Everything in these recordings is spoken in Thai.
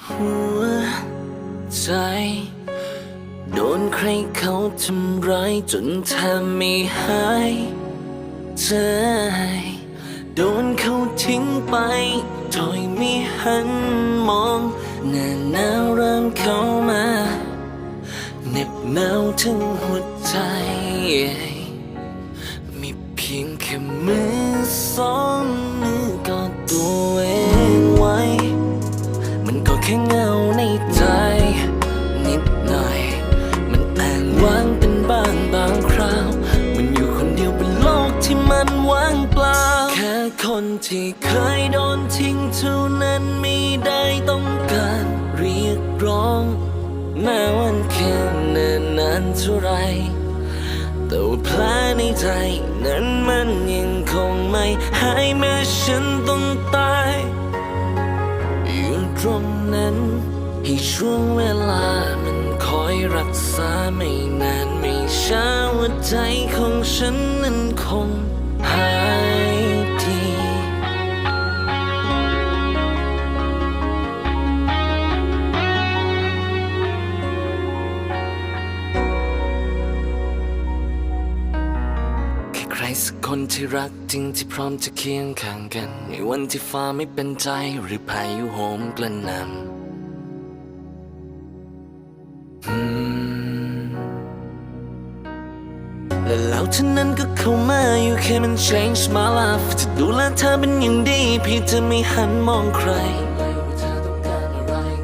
หัวใจ โดนใครเขาทำร้ายจนแทบไม่หายใจโดนเขาทิ้งไปโดยไม่หันมองหน้าหนาวเริ่มเข้ามาเหน็บหนาวถึงหัวใจ มีเพียงแค่มือสอง แค่เงาในใจ นิดหน่อย มันแอ้างว้างเป็นบางบางคราว มันอยู่คนเดียวบนโลกที่มันว่างเปล่า แค่คนที่เคยโดนทิ้งเท่านั้นไม่ได้ต้องการเรียกร้องแม้วันแค่เนนนานเท่าไรแต่ว่าแผลในใจนั้นมันยังคงไม่หายแม้ฉันต้องตาย นั้น ให้ช่วงเวลามันคอยรักษาไม่นานไม่ช้าว่าใจของฉันนั้นคง ที่รักจริงที่พร้อมจะเคียงข้างกัน ในวันที่ฟ้าไม่เป็นใจหรือพายุโหมกระหน่ำและแล้วเท่านั้นก็เข้ามาอยู่แค่มัน change my life จะดูแลเธอเป็นอย่างดีเพี่จะไม่หันมองใคร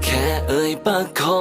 แค่เอ่ยปากขอ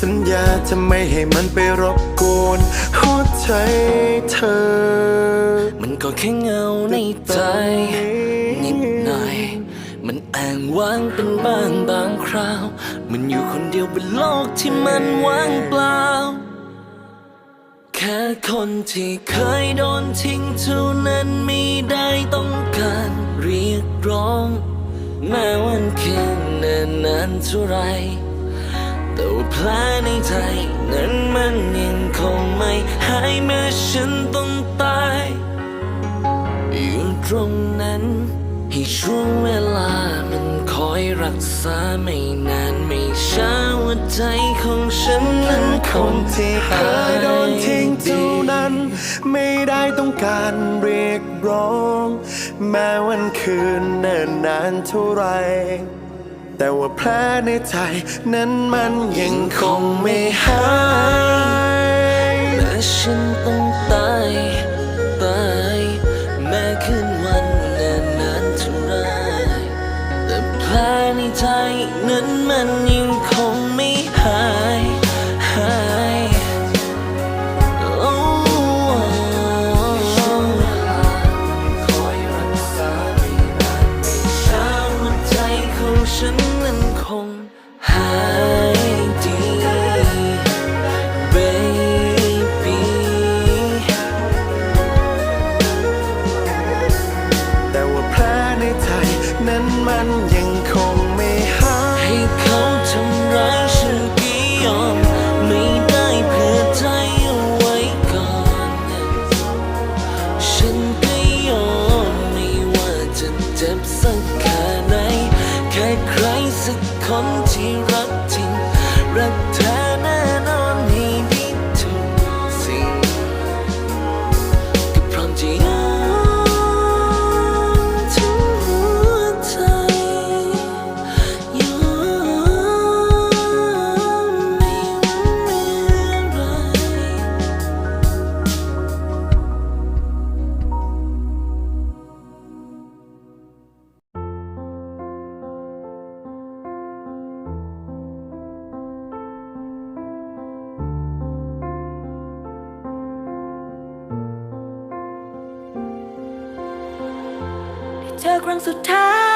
สัญญาจะไม่ให้มันไปรบกวนหัวใจเธอ มันก็แค่เงาในใจนิดหน่อย มันแอ้างว้างเป็นบางบางคราว มันอยู่คนเดียวบนโลกที่มันว่างเปล่า แค่คนที่เคยโดนทิ้งเท่านั้นไม่ได้ต้องการเรียกร้องแม้วันแค่เนิ่นนานเท่าไร แต่ว่าแผลในใจนั้นมันยังคงไม่หายแม้ฉันต้องตายอยู่ตรงนั้นให้ช่วงเวลามันคอยรักษาไม่นานไม่ช้าหัวใจของฉันนั้นคงนที่เคยโดนทิ้งเท่านั้น ไม่ได้ต้องการเรียกร้อง แม้วันคืนเนิ่นนานเท่าไร แต่ว่าแผลในใจนั้นมันยังคงไม่หาย เธอครั้งสุดท้าย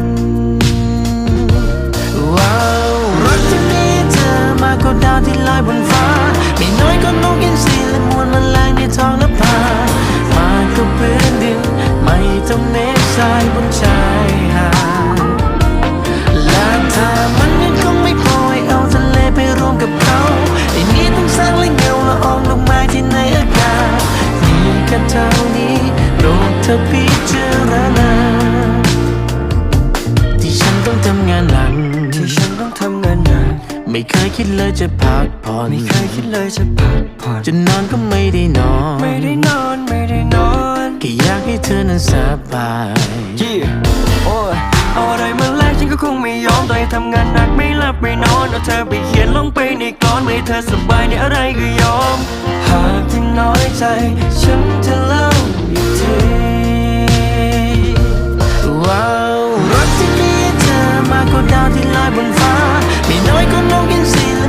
ไม่เคยคิดเลยจะพักผ่อนไม่เคยคิดเลยจะพักผ่อนจะนอนก็ไม่ได้นอน ไม่ได้นอนไม่ได้นอนแค่อยากให้เธอนั้นสบายยี่โอ้ยเอาอะไรมาแลกฉันก็คงไม่ยอมต่อให้ทำงานหนักไม่หลับไม่นอนเอาเธอไปเขียนลงไปในกลอนไม่ให้เธอสบายในอะไรก็ยอม หากที่น้อยใจ ฉันจะเล่าอีกทีว้าวรักที่มีเธอมากกว่าดาวที่ลอยบนฟ้า ไม่น้อยก็นกอินทรีแ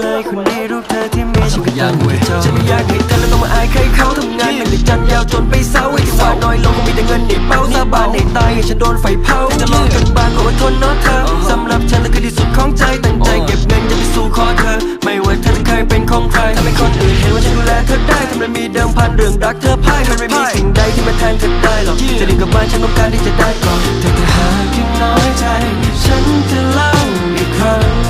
เลยคนนี้รูปเธอที่มีฉันก็ยังไม่เจอฉันไม่อยากให้เธอแล้วต้องมาอายใครเขาทำงานหนักแต่จันยาวจนไปเศร้าไอ้ที่ว่าน้อยลงก็มีแต่เงินในเป้าสาบานในตายให้ฉันโดนไฟเผาจะลองจนบานก็อดทนเนาะเธอสำหรับฉันแล้วคือที่สุดของใจตั้งใจเก็บเงินจะไปสู่ขอเธอ ไม่ว่าเธอจะเคยเป็นของใครทำให้คนอื่นเห็นว่าฉันดูแลเธอได้ทำไมมีเดิมพันเรื่องรักเธอพ่ายมันไม่มีสิ่งใดที่มาแทนเธอได้หรอกจะดีกับบ้านฉันต้องการที่จะได้ก่อนแต่ถ้าหากยังน้อยใจ ฉันจะเล่าอีกครั้ง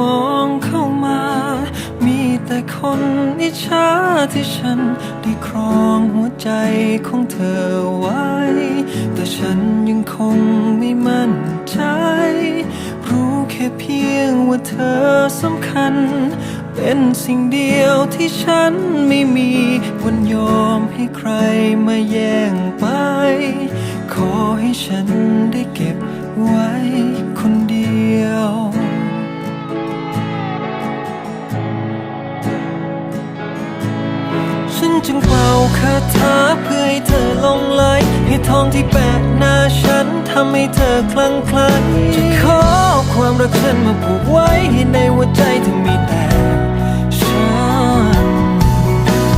มองเข้ามา มีแต่คนอิจฉาที่ฉันได้ครองหัวใจของเธอไว้ แต่ฉันยังคงไม่มั่นใจ รู้แค่เพียงว่าเธอสำคัญ เป็นสิ่งเดียวที่ฉันไม่มี วันยอมให้ใครมาแย่งไป ทำให้เธอคลั่งไคล้จะขอความรักเธอมาผูกไว้ให้ในหัวใจเธอมีแต่ฉัน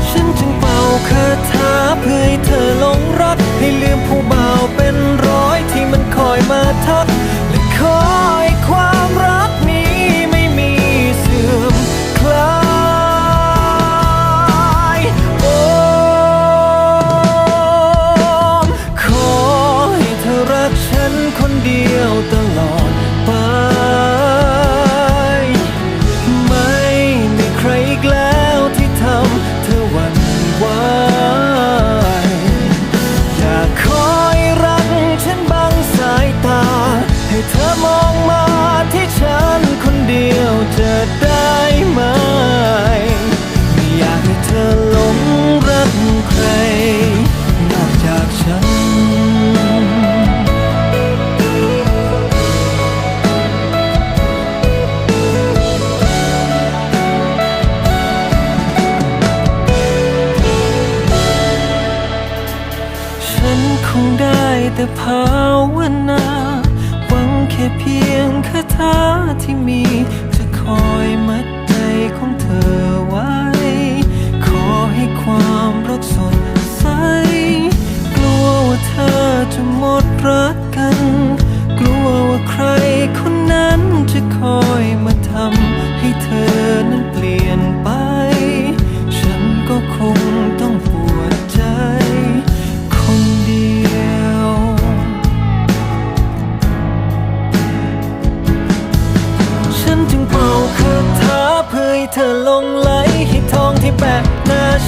ฉันจึงเป่าคาถาเพื่อให้เธอหลงรักให้ลืมผู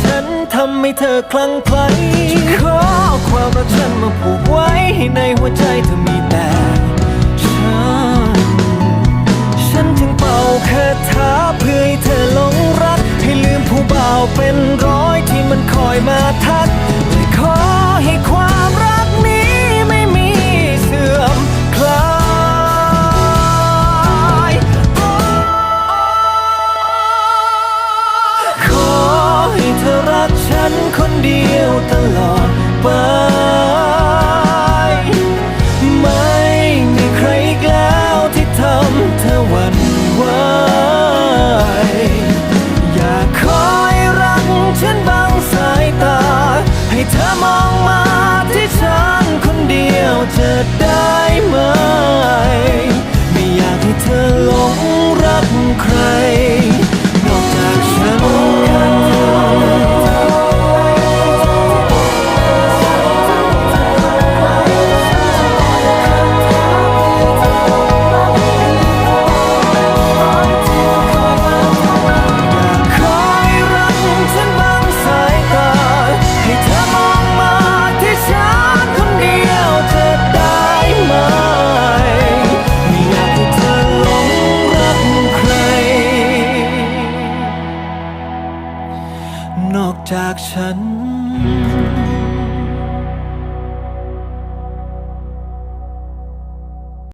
ฉันทำให้เธอคลั่งไคล้ขอความรักฉันมาผูกไว้ให้ในหัวใจเธอมีแต่ฉัน ฉันถึงเป่าคาถาเพื่อให้เธอหลงรัก ให้ลืมผู้บ่าวเป็นร้อยที่มันคอยมาทักเลยขอให้ความ เดียวตลอด